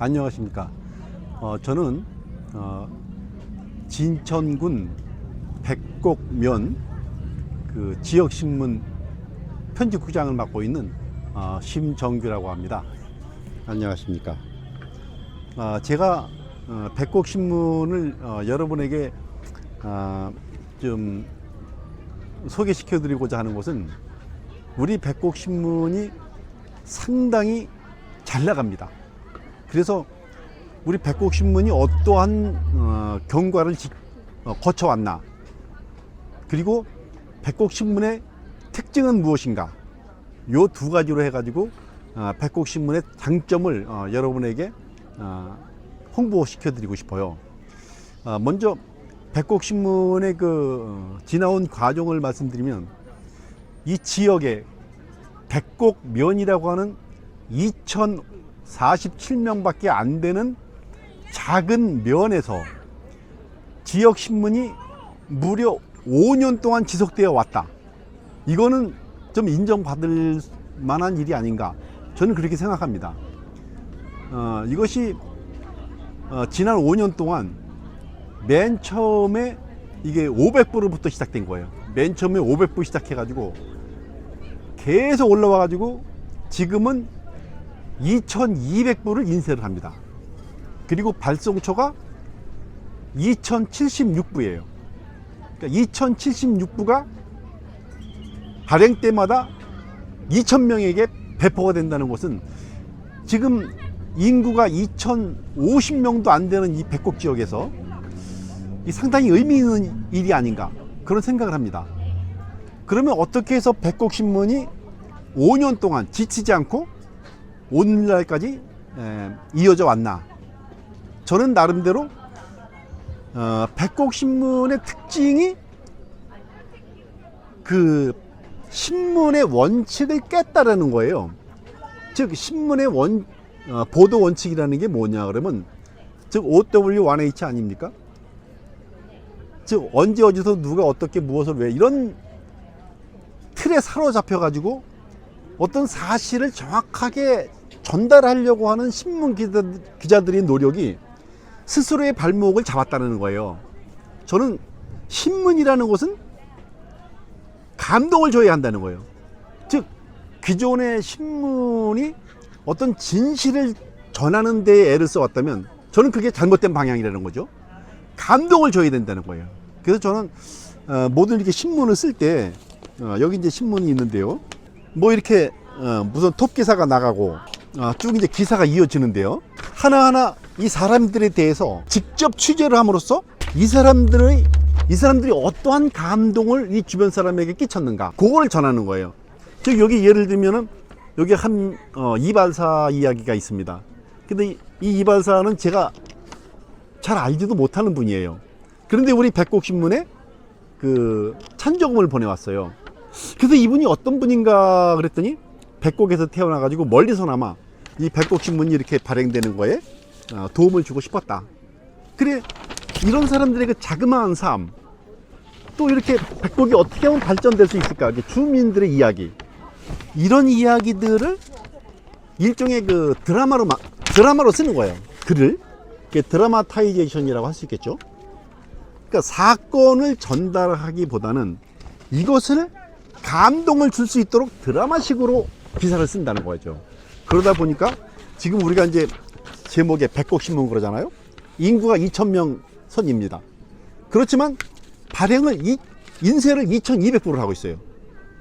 안녕하십니까. 어, 저는 어, 진천군 백곡면 그 지역신문 편집국장을 맡고 있는 어, 심정규라고 합니다. 안녕하십니까. 아, 제가 어, 백곡신문을 어, 여러분에게 아, 좀 소개시켜 드리고자 하는 것은 우리 백곡신문이 상당히 잘 나갑니다. 그래서 우리 백곡신문이 어떠한 어, 경과를 지- 어, 거쳐왔나 그리고 백곡신문의 특징은 무엇인가 요 두 가지로 해가지고 어, 백곡신문의 장점을 어, 여러분에게 어, 홍보시켜 드리고 싶어요. 어, 먼저 백곡신문의 그 어, 지나온 과정을 말씀드리면 이 지역에 백곡면이라고 하는 2047명밖에 안 되는 작은 면에서 지역 신문이 무려 5년 동안 지속되어 왔다. 이거는 좀 인정받을 만한 일이 아닌가. 저는 그렇게 생각합니다. 어, 이것이 어, 지난 5년 동안 맨 처음에 이게 500부로부터 시작된 거예요. 맨 처음에 500부 시작해가지고 계속 올라와가지고 지금은 2200부를 인쇄를 합니다. 그리고 발송초가 2076부예요. 그러니까 2076부가 발행 때마다 2000명에게 배포가 된다는 것은 지금 인구가 2050명도 안 되는 이 백곡 지역에서 이 상당히 의미 있는 일이 아닌가 그런 생각을 합니다. 그러면 어떻게 해서 백곡 신문이 5년 동안 지치지 않고 오늘날까지 에, 이어져 왔나? 저는 나름대로 어, 백곡 신문의 특징이 그 신문의 원칙을 깼다라는 거예요. 즉 신문의 원 어, 보도 원칙이라는 게 뭐냐 그러면 즉 OW1H 아닙니까? 즉 언제 어디서 누가 어떻게 무엇을 왜 이런 틀에 사로잡혀 가지고 어떤 사실을 정확하게 전달하려고 하는 신문 기자, 기자들의 노력이 스스로의 발목을 잡았다는 거예요. 저는 신문이라는 것은 감동을 줘야 한다는 거예요. 즉 기존의 신문이 어떤 진실을 전하는 데에 애를 써왔다면 저는 그게 잘못된 방향이라는 거죠. 감동을 줘야 된다는 거예요. 그래서 저는 어, 모든 이렇게 신문을 쓸때 어, 여기 이제 신문이 있는데요. 뭐 이렇게 어, 무슨 톱 기사가 나가고 어, 쭉 이제 기사가 이어지는데요. 하나하나 이 사람들에 대해서 직접 취재를 함으로써 이 사람들의 이 사람들이 어떠한 감동을 이 주변 사람에게 끼쳤는가 그걸 전하는 거예요. 즉 여기 예를 들면은 여기 한 어, 이발사 이야기가 있습니다. 근데 이, 이 이발사는 제가 잘 알지도 못하는 분이에요. 그런데 우리 백곡신문에 그 찬조금을 보내왔어요. 그래서 이분이 어떤 분인가 그랬더니 백곡에서 태어나가지고 멀리서나마 이 백곡 신문이 이렇게 발행되는 거에 어, 도움을 주고 싶었다. 그래 이런 사람들의 그 자그마한 삶, 또 이렇게 백곡이 어떻게 하면 발전될 수 있을까? 주민들의 이야기, 이런 이야기들을 일종의 그 드라마로 마, 드라마로 쓰는 거예요. 글을 드라마타이제이션이라고 할 수 있겠죠. 그러니까 사건을 전달하기보다는 이것을 감동을 줄 수 있도록 드라마식으로 기사를 쓴다는 거죠. 그러다 보니까 지금 우리가 이제 제목에 백곡신문 그러잖아요. 인구가 2,000명 선입니다. 그렇지만 발행을 이, 인쇄를 2,200부를 하고 있어요.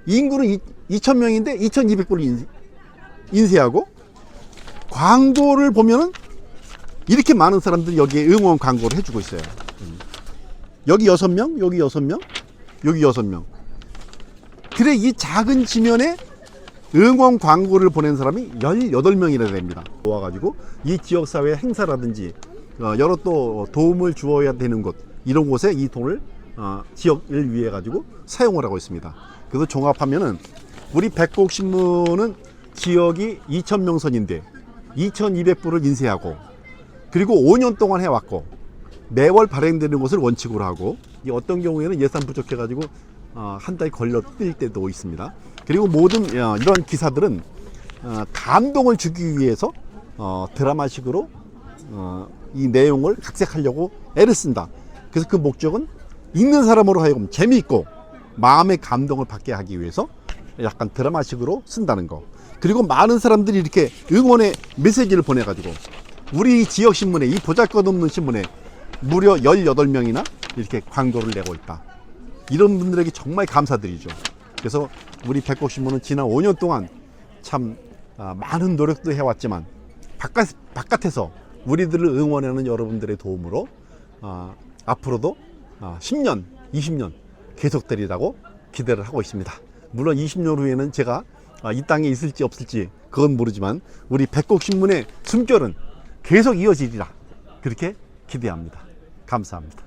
인구는 2,000명인데 2,200부를 인쇄 하고 광고를 보면은 이렇게 많은 사람들이 여기에 응원 광고를 해주고 있어요. 음. 여기 여섯 명, 여기 여섯 명, 여기 여섯 명. 그래 이 작은 지면에 응원 광고를 보낸 사람이 18명이나 됩니다. 모아가지고 이 지역사회 행사라든지 어, 여러 또 도움을 주어야 되는 곳 이런 곳에 이 돈을 어, 지역을 위해 가지고 사용을 하고 있습니다. 그래서 종합하면은 우리 백곡신문은 지역이 2,000명 선인데 2,200부를 인쇄하고 그리고 5년 동안 해왔고 매월 발행되는 것을 원칙으로 하고 이 어떤 경우에는 예산 부족해가지고 어, 한달 걸려 뛸 때도 있습니다. 그리고 모든 어, 이런 기사들은 어, 감동을 주기 위해서 어, 드라마식으로 어, 이 내용을 각색하려고 애를 쓴다. 그래서 그 목적은 읽는 사람으로 하여금 재미있고 마음의 감동을 받게 하기 위해서 약간 드라마식으로 쓴다는 거. 그리고 많은 사람들이 이렇게 응원의 메시지를 보내가지고 우리 지역 신문에 이 보잘것없는 신문에 무려 18명이나 이렇게 광고를 내고 있다. 이런 분들에게 정말 감사드리죠. 그래서 우리 백곡신문은 지난 5년 동안 참 아, 많은 노력도 해왔지만 바깥, 바깥에서 우리들을 응원하는 여러분들의 도움으로 아, 앞으로도 아, 10년, 20년 계속되리라고 기대를 하고 있습니다. 물론 20년 후에는 제가 아, 이 땅에 있을지 없을지 그건 모르지만 우리 백곡신문의 숨결은 계속 이어지리라 그렇게 기대합니다. 감사합니다.